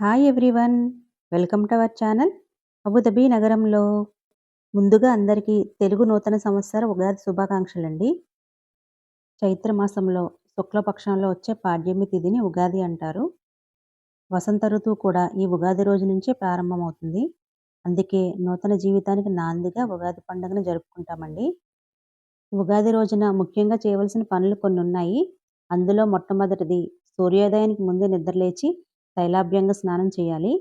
Hi everyone welcome to our channel Abu Dhabi నగరంలో ముందుగా అందరికీ తెలుగు నూతన సంవత్సర ఉగాది శుభాకాంక్షలండి. చైత్ర మాసంలో శుక్లపక్షంలో వచ్చే పాడ్యమి తిథిని ఉగాది అంటారు. వసంత ఋతువు కూడా ఈ ఉగాది రోజు నుంచే ప్రారంభమవుతుంది. అందుకే నూతన జీవితానికి నాందిగా ఉగాది పండుగను జరుపుకుంటామండి. ఉగాది రోజున ముఖ్యంగా చేయవలసిన పనులు కొన్ని ఉన్నాయి అందులో మొట్టమొదటిది సూర్యోదయానికి ముందే నిద్రలేచి తైలాభ్యంగ స్నానం చేయాలి.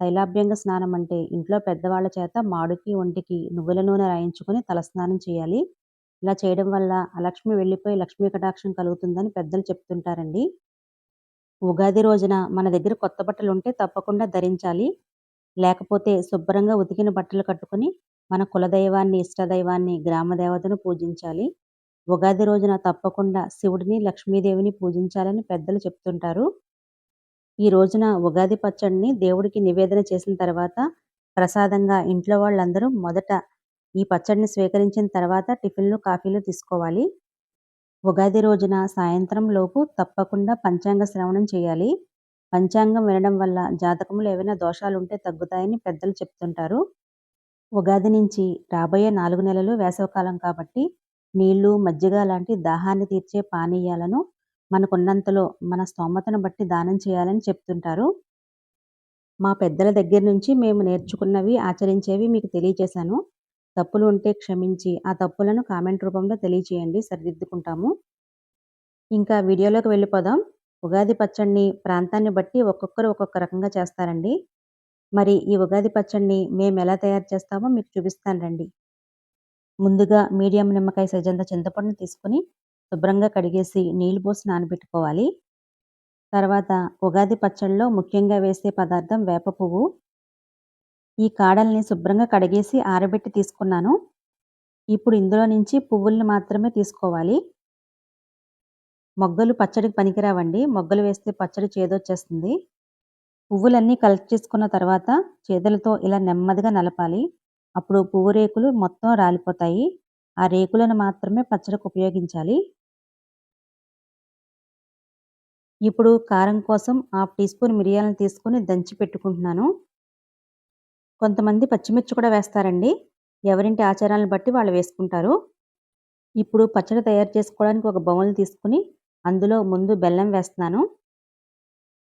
తైలాభ్యంగ స్నానం అంటే ఇంట్లో పెద్దవాళ్ళ చేత మాడుకి ఒంటికి నువ్వుల నూనె రాయించుకొని తలస్నానం చేయాలి. ఇలా చేయడం వల్ల లక్ష్మి వెళ్ళిపోయి లక్ష్మీ కటాక్షం కలుగుతుందని పెద్దలు చెప్తుంటారండి. ఉగాది రోజున మన దగ్గర కొత్త బట్టలు ఉంటే తప్పకుండా ధరించాలి. లేకపోతే శుభ్రంగా ఉతికిన బట్టలు కట్టుకుని మన కులదైవాన్ని ఇష్టదైవాన్ని గ్రామదేవతను పూజించాలి. ఉగాది రోజున తప్పకుండా శివుడిని లక్ష్మీదేవిని పూజించాలని పెద్దలు చెప్తుంటారు. ఈ రోజున ఉగాది పచ్చడిని దేవుడికి నివేదన చేసిన తర్వాత ప్రసాదంగా ఇంట్లో వాళ్ళందరూ మొదట ఈ పచ్చడిని స్వీకరించిన తర్వాత టిఫిన్లు కాఫీలు తీసుకోవాలి. ఉగాది రోజున సాయంత్రం లోపు తప్పకుండా పంచాంగ శ్రవణం చేయాలి. పంచాంగం వినడం వల్ల జాతకంలో ఏవైనా దోషాలు ఉంటే తగ్గుతాయని పెద్దలు చెప్తుంటారు. ఉగాది నుంచి రాబోయే నాలుగు నెలలు వేసవకాలం కాబట్టి నీళ్ళు మజ్జిగ లాంటి దాహాన్ని తీర్చే పానీయాలను మనకున్నంతలో మన స్తోమతను బట్టి దానం చేయాలని చెప్తుంటారు. మా పెద్దల దగ్గర నుంచి మేము నేర్చుకున్నవి ఆచరించేవి మీకు తెలియజేశాను తప్పులు ఉంటే క్షమించి ఆ తప్పులను కామెంట్ రూపంలో తెలియచేయండి. సరిదిద్దుకుంటాము. ఇంకా వీడియోలోకి వెళ్ళిపోదాం. ఉగాది పచ్చడిని ప్రాంతాన్ని బట్టి ఒక్కొక్కరు ఒక్కొక్క రకంగా చేస్తారండి. మరి ఈ ఉగాది పచ్చడిని మేము ఎలా తయారు చేస్తామో మీకు చూపిస్తాను రండి. ముందుగా మీడియం నిమ్మకాయ సజంత చింతపండుని తీసుకుని శుభ్రంగా కడిగేసి నీళ్ళు పోసి నానబెట్టుకోవాలి. తర్వాత ఉగాది పచ్చడిలో ముఖ్యంగా వేసే పదార్థం వేప పువ్వు. ఈ కాడల్ని శుభ్రంగా కడిగేసి ఆరబెట్టి తీసుకున్నాను. ఇప్పుడు ఇందులో నుంచి పువ్వుల్ని మాత్రమే తీసుకోవాలి. మొగ్గలు పచ్చడికి పనికిరావండి. మొగ్గలు వేస్తే పచ్చడి చేదొచ్చేస్తుంది. పువ్వులన్నీ కలెక్ట్ చేసుకున్న తర్వాత చేతులతో ఇలా నెమ్మదిగా నలపాలి. అప్పుడు పువ్వు రేకులు మొత్తం రాలిపోతాయి. ఆ రేకులను మాత్రమే పచ్చడికి ఉపయోగించాలి. ఇప్పుడు కారం కోసం హాఫ్ టీ స్పూన్ మిరియాలను తీసుకొని దంచి పెట్టుకుంటున్నాను. కొంతమంది పచ్చిమిర్చి కూడా వేస్తారండి. ఎవరింటి ఆచారాలను బట్టి వాళ్ళు వేసుకుంటారు. ఇప్పుడు పచ్చడి తయారు చేసుకోవడానికి ఒక బౌల్ తీసుకుని అందులో ముందు బెల్లం వేస్తున్నాను.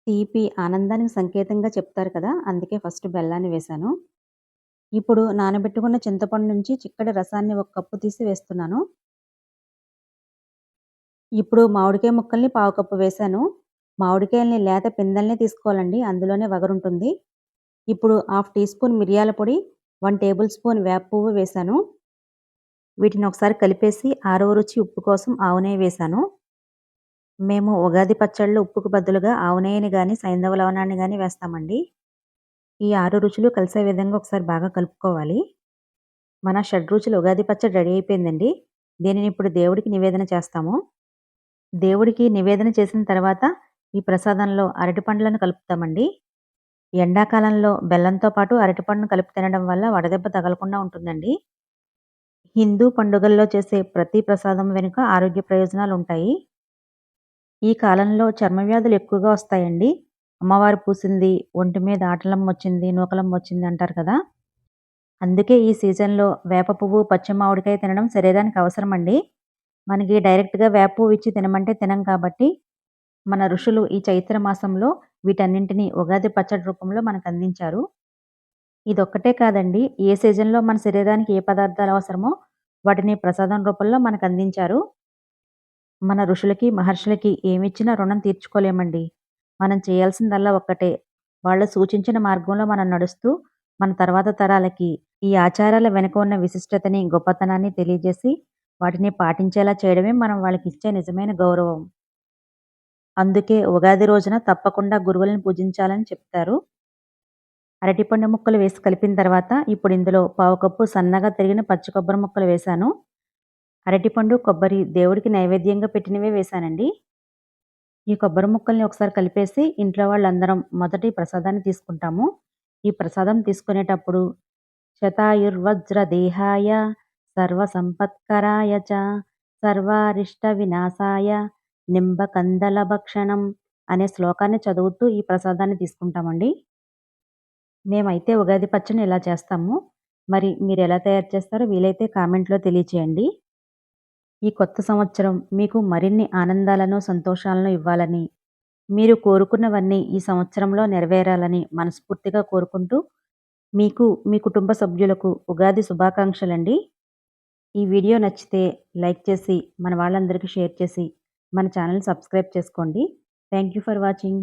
తీపి ఆనందానికి సంకేతంగా చెప్తారు కదా అందుకే ఫస్ట్ బెల్లాన్ని వేశాను. ఇప్పుడు నానబెట్టుకున్న చింతపండు నుంచి చిక్కటి రసాన్ని ఒక కప్పు తీసి వేస్తున్నాను. ఇప్పుడు మామిడికాయ ముక్కల్ని పావు కప్పు వేశాను. మామిడికాయల్ని లేత పిందల్ని తీసుకోవాలండి. అందులోనే వగరుంటుంది. ఇప్పుడు హాఫ్ టీ స్పూన్ మిరియాల పొడి వన్ టేబుల్ స్పూన్ వేప పువ్వు వేశాను వీటిని ఒకసారి కలిపేసి ఆరో రుచి ఉప్పు కోసం ఆవునేయ వేశాను మేము ఉగాది పచ్చళ్ళు ఉప్పుకు బదులుగా ఆవునేయని కానీ సైంధవ లవణాన్ని కానీ వేస్తామండి. ఈ ఆరు రుచులు కలిసే విధంగా ఒకసారి బాగా కలుపుకోవాలి. మన షడ్ రుచులు ఉగాది పచ్చడి రెడీ అయిపోయిందండి. దీనిని ఇప్పుడు దేవుడికి నివేదన చేస్తాము. దేవుడికి నివేదన చేసిన తర్వాత ఈ ప్రసాదంలో అరటిపండ్లను కలుపుతామండి. ఎండాకాలంలో బెల్లంతో పాటు అరటిపండును కలిపి తినడం వల్ల వడదెబ్బ తగలకుండా ఉంటుందండి. హిందూ పండుగల్లో చేసే ప్రతి ప్రసాదం వెనుక ఆరోగ్య ప్రయోజనాలు ఉంటాయి. ఈ కాలంలో చర్మ వ్యాధులు ఎక్కువగా వస్తాయండి. అమ్మవారు పూసింది ఒంటి మీద ఆటలం వచ్చింది నూకలం వచ్చింది అంటారు కదా. అందుకే ఈ సీజన్లో వేప పువ్వు పచ్చి మామిడికాయ తినడం శరీరానికి అవసరం అండి మనకి డైరెక్ట్గా వేప పువ్వు ఇచ్చి తినమంటే తినం కాబట్టి మన ఋషులు ఈ చైత్ర మాసంలో వీటన్నింటినీ ఉగాది పచ్చడి రూపంలో మనకు అందించారు. ఇదొక్కటే కాదండి ఏ సీజన్లో మన శరీరానికి ఏ పదార్థాలు అవసరమో వాటిని ప్రసాదం రూపంలో మనకు అందించారు. మన ఋషులకి మహర్షులకి ఏమిచ్చినా రుణం తీర్చుకోలేమండి. మనం చేయాల్సిందల్లా ఒక్కటే. వాళ్ళు సూచించిన మార్గంలో మనం నడుస్తూ మన తర్వాత తరాలకి ఈ ఆచారాల వెనుక ఉన్న విశిష్టతని గొప్పతనాన్ని తెలియజేసి వాటిని పాటించేలా చేయడమే మనం వాళ్ళకి ఇచ్చే నిజమైన గౌరవం. అందుకే ఉగాది రోజున తప్పకుండా గురువులను పూజించాలని చెప్తారు. అరటిపండు ముక్కలు వేసి కలిపిన తర్వాత ఇప్పుడు ఇందులో పావు కప్పు సన్నగా తిరిగిన పచ్చి కొబ్బరి ముక్కలు వేశాను. అరటిపండు కొబ్బరి దేవుడికి నైవేద్యంగా పెట్టినవే వేశానండి. ఈ కొబ్బరి ముక్కల్ని ఒకసారి కలిపేసి ఇంట్లో వాళ్ళందరం మొదటి ప్రసాదాన్ని తీసుకుంటాము. ఈ ప్రసాదం తీసుకునేటప్పుడు శతాయుర్వజ్ర దేహాయ సర్వ సంపత్కరాయ చ సర్వారిష్ట వినాశాయ నింబకందల భక్షణం అనే శ్లోకాన్ని చదువుతూ ఈ ప్రసాదాన్ని తీసుకుంటామండి మేమైతే ఉగాది పచ్చని ఇలా చేస్తాము. మరి మీరు ఎలా తయారు చేస్తారో వీలైతే కామెంట్‌లో తెలియచేయండి. ఈ కొత్త సంవత్సరం మీకు మరిన్ని ఆనందాలను, సంతోషాలను ఇవ్వాలని, మీరు కోరుకున్నవన్నీ ఈ సంవత్సరంలో నెరవేరాలని మనస్ఫూర్తిగా కోరుకుంటూ, మీకు, మీ కుటుంబ సభ్యులకు ఉగాది శుభాకాంక్షలండి. ఈ వీడియో నచ్చితే లైక్ చేసి, మన వాళ్ళందరికీ షేర్ చేసి, మన ఛానల్ సబ్స్క్రైబ్ చేసుకోండి. Thank you for watching.